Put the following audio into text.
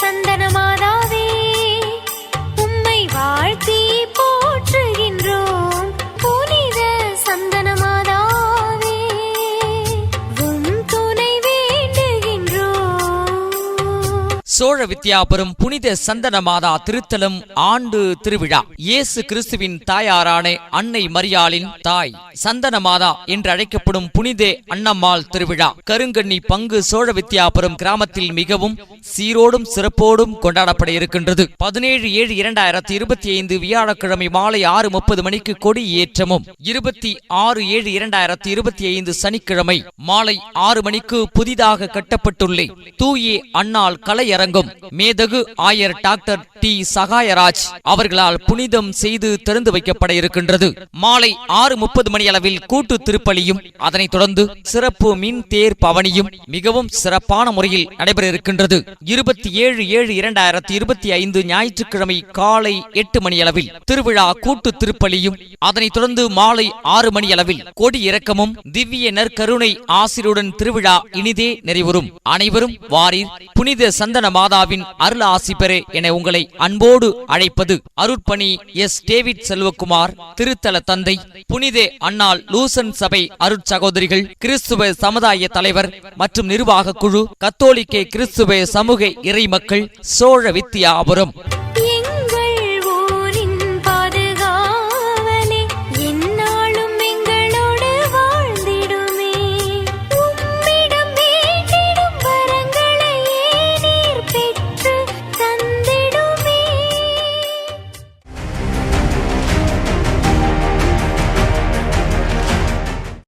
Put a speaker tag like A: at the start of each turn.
A: சந்தன
B: சோழ வித்யாபுரம் புனித சந்தனமாதா திருத்தலம் ஆண்டு திருவிழா. இயேசு கிறிஸ்துவின் தாயாரான அன்னை மரியாளின் தாய் சந்தனமாதா என்று அழைக்கப்படும் புனித அன்னம்மாள் திருவிழா. கருங்கண்ணி பங்கு சோழ வித்யாபுரம் கிராமத்தில் மிகவும் சீரோடும் சிறப்போடும் கொண்டாடப்பட இருக்கின்றது. பதினேழு ஏழு இரண்டாயிரத்தி இருபத்தி ஐந்து வியாழக்கிழமை மாலை ஆறு முப்பது மணிக்கு கொடி ஏற்றமும். இருபத்தி ஆறு ஏழு இரண்டாயிரத்தி இருபத்தி ஐந்து சனிக்கிழமை மாலை ஆறு மணிக்கு புதிதாக கட்டப்பட்டுள்ள. தூயே அன்னாள் கலையரங்கம் மேதகு ஆயர் டாக்டர் டி. சகாயராஜ் அவர்களால் புனிதம் செய்து திறந்து வைக்கப்பட இருக்கின்றது. மாலை ஆறு முப்பது மணி அளவில் கூட்டு திருப்பலியும் அதனைத் தொடர்ந்து சிறப்பு மின் தேர் பவனியும் மிகவும் சிறப்பான முறையில் நடைபெற இருக்கின்றது. இருபத்தி ஏழு ஏழு இரண்டாயிரத்தி இருபத்தி ஐந்து ஞாயிற்றுக்கிழமை காலை எட்டு மணி அளவில் திருவிழா கூட்டு திருப்பலியும் அதனைத் தொடர்ந்து மாலை ஆறு மணி அளவில் கொடி இறக்கமும் திவ்ய நற்கருணை ஆசிரியருடன் திருவிழா இனிதே நிறைவுறும். அனைவரும் வாரீர் புனித சந்தன மாதாவின் அருள் ஆசி பெற என உங்களை அன்போடு அழைப்பது அருட்பணி எஸ். டேவிட் செல்வகுமார் திருத்தல தந்தை புனிதே அன்னாள் லூசன் சபை அருட்சகோதரிகள் கிறிஸ்துவ சமுதாய தலைவர் மற்றும் நிர்வாக குழு கத்தோலிக்க கிறிஸ்துவ சமூக இறை மக்கள் சோழ வித்தியாபுரம்.